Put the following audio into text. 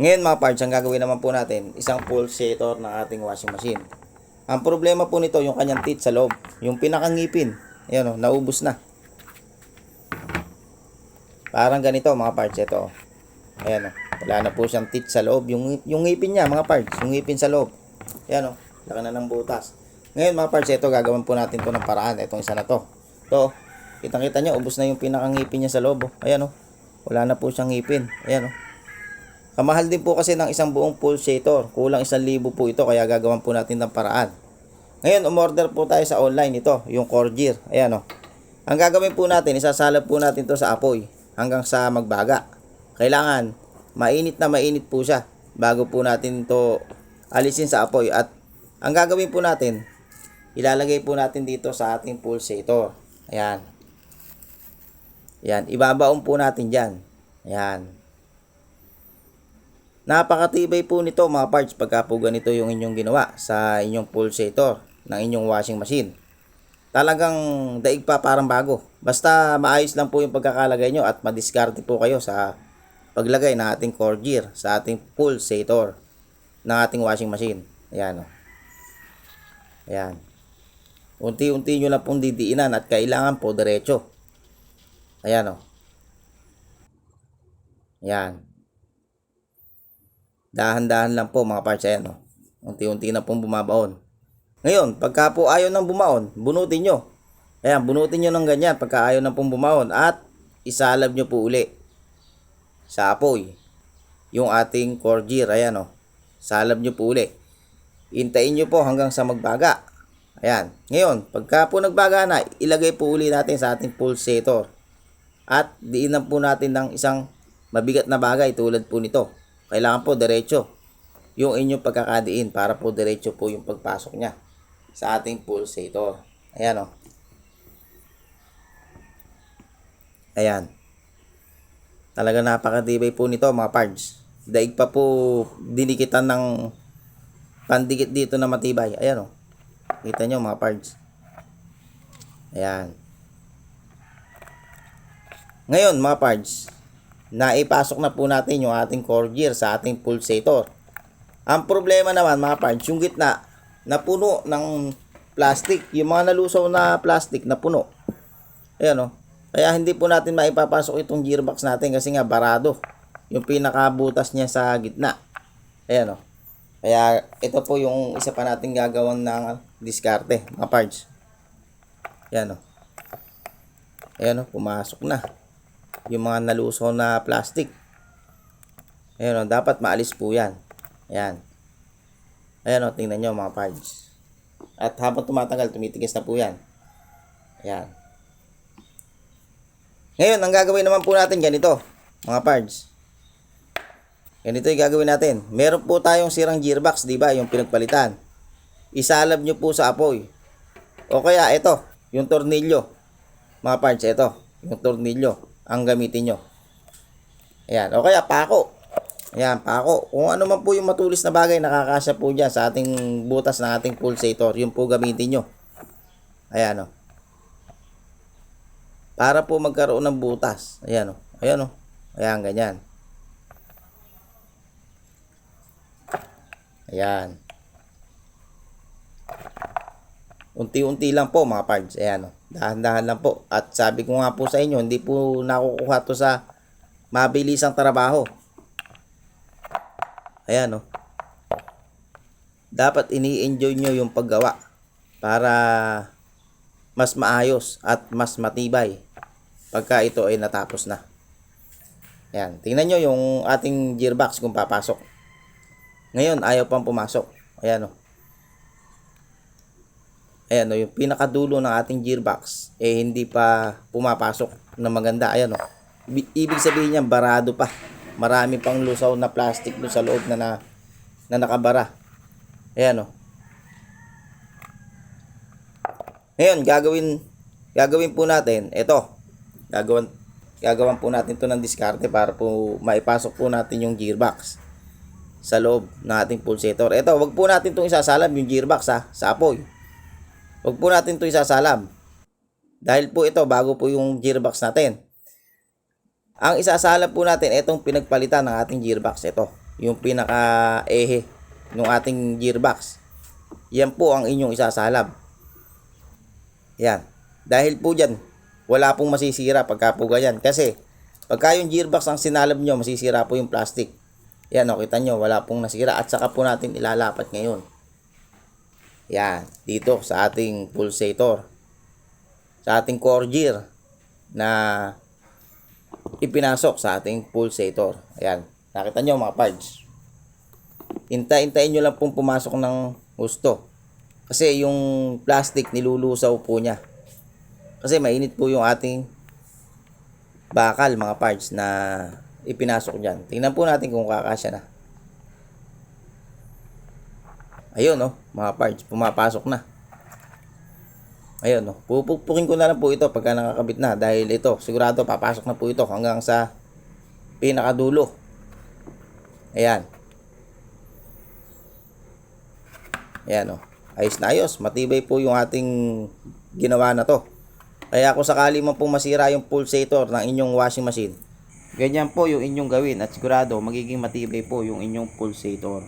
Ngayon mga parts, ang gagawin naman po natin, isang pulsator ng ating washing machine. Ang problema po nito, yung kanyang teeth sa loob. Yung pinakangipin. Ayan o, naubos na. Parang ganito mga parts. Ito. Ayan o. Wala na po siyang teeth sa loob. Yung, yung ngipin niya mga parts. Yung ngipin sa loob. Ayan o. Laka na ng butas. Ngayon mga parts, ito gagawin po natin to ng paraan. Itong isa na to. To. Kitang kita niyo, ubos na yung pinakangipin niya sa loob. Oh. Ayan o. Wala na po siyang ngipin. Ayan o. Kamahal din po kasi ng isang buong pulsator. Kulang isang libo po ito kaya gagawan po natin ng paraan. Ngayon, umorder po tayo sa online ito, yung Corgir. Ayan o. Ang gagawin po natin, isasalab po natin to sa apoy hanggang sa magbaga. Kailangan, mainit na mainit po siya bago po natin to alisin sa apoy. At ang gagawin po natin, ilalagay po natin dito sa ating pulsator. Ayan. Ayan, ibabaon po natin dyan. Ayan. Napakatibay po nito mga parts pagka po ganito yung inyong ginawa sa inyong pulsator ng inyong washing machine. Talagang daig pa parang bago. Basta maayos lang po yung pagkakalagay nyo at madiskarte po kayo sa paglagay ng ating core gear sa ating pulsator ng ating washing machine. Ayan o. Ayan. Unti-unti nyo lang pong didiinan at kailangan po diretso. Ayan o. Ayan. Dahan-dahan lang po mga parts. Ayan o. Unti-unti na pong bumabaon. Ngayon, pagka po ayaw nang bumaon, bunutin nyo. Ayan, bunutin nyo ng ganyan pagka ayaw nang pong bumaon. At isalab nyo po uli sa apoy. Yung ating core gear. Ayan o. Salab nyo po uli. Intayin nyo po hanggang sa magbaga. Ayan. Ngayon, pagka po nagbaga na, ilagay po uli natin sa ating pulsator. At diinan po natin ng isang mabigat na bagay tulad po nito. Kailangan po diretso yung inyong pagkakadiin para po diretso po yung pagpasok niya sa ating pulsator. Ayan o. Ayan. Talaga napakatibay po nito mga parts. Daig pa po dinikitan ng pandikit dito na matibay. Ayan o. Kita nyo mga parts. Ayan. Ngayon mga parts, naipasok na po natin yung ating core gear sa ating pulsator. Ang problema naman mga parts, yung gitna napuno ng plastic. Yung mga nalusaw na plastic napuno. Ayan o. Kaya hindi po natin maipapasok itong gearbox natin kasi nga barado. Yung pinakabutas niya sa gitna. Ayan o. Kaya ito po yung isa pa natin gagawin ng diskarte, mga parts. Ayan o. Ayan o, pumasok na. Yung mga nalusaw na plastic. Ayan o, dapat maalis po yan. Ayan. Ayan o, tingnan nyo mga parts. At habang tumatagal, tumitigas na po yan. Ayan. Ngayon, ang gagawin naman po natin ganito, mga parts. Ganito yung gagawin natin. Meron po tayong sirang gearbox, di ba? Yung pinagpalitan. Isalab nyo po sa apoy. O kaya, ito, yung tornilyo. Mga parts, ito, yung tornilyo. Ang gamitin nyo. Ayan. O kaya, pako. Ayan, pako. Kung ano man po yung matulis na bagay, nakakasya po dyan sa ating butas ng ating pulsator. Yun po gamitin nyo. Ayan, o. Para po magkaroon ng butas. Ayan, o. Ayan, o. Ayan, ganyan. Ayan. Unti-unti lang po mga parts. Ayan o. Dahan-dahan lang po. At sabi ko nga po sa inyo, hindi po nakukuha to sa mabilisang trabaho. Ayan o. Dapat ini-enjoy nyo yung paggawa para mas maayos at mas matibay pagka ito ay natapos na. Ayan. Tingnan nyo yung ating gearbox kung papasok. Ngayon, ayaw pang pumasok. Ayan o. Ayan o, yung pinakadulo ng ating gearbox, eh hindi pa pumapasok na maganda. Ayan o. Bi- Ibig sabihin niya, barado pa. Marami pang lusaw na plastic doon sa loob na, na, na nakabara. Ayan o. Ngayon, gagawin, gagawin po natin, ito. Gagawin, gagawan po natin to ng diskarte para po maipasok po natin yung gearbox sa loob ng ating pulsator. Ito, wag po natin itong isasalam yung gearbox ha, sa apoy. Wag po natin ito isasalam. Dahil po ito, bago po yung gearbox natin. Ang isasalam po natin, itong pinagpalitan ng ating gearbox. Ito, yung pinaka-ehe ng ating gearbox. Yan po ang inyong isasalab. Yan. Dahil po dyan, wala pong masisira pagka po ganyan. Kasi, pagka yung gearbox ang sinalab nyo, masisira po yung plastic. Yan, o, kita nyo, wala pong nasira. At saka po natin ilalapat ngayon. Yan, dito sa ating pulsator. Sa ating core gear na ipinasok sa ating pulsator. Ayan, nakita nyo mga parts. Hintay-hintayin nyo lang pong pumasok ng gusto. Kasi yung plastic nilulusaw po niya. Kasi mainit po yung ating bakal mga parts na ipinasok dyan. Tingnan po natin kung kakasya na. Ayun no, mga parts, pumapasok na. Ayun no, pupukpukin ko na lang po ito pagka nakakabit na dahil ito, sigurado papasok na po ito hanggang sa pinakadulo. Ayan. Ayan o. Ayos na ayos. Matibay po yung ating ginawa na to. Kaya kung sakali man po masira yung pulsator ng inyong washing machine, ganyan po yung inyong gawin at sigurado magiging matibay po yung inyong pulsator.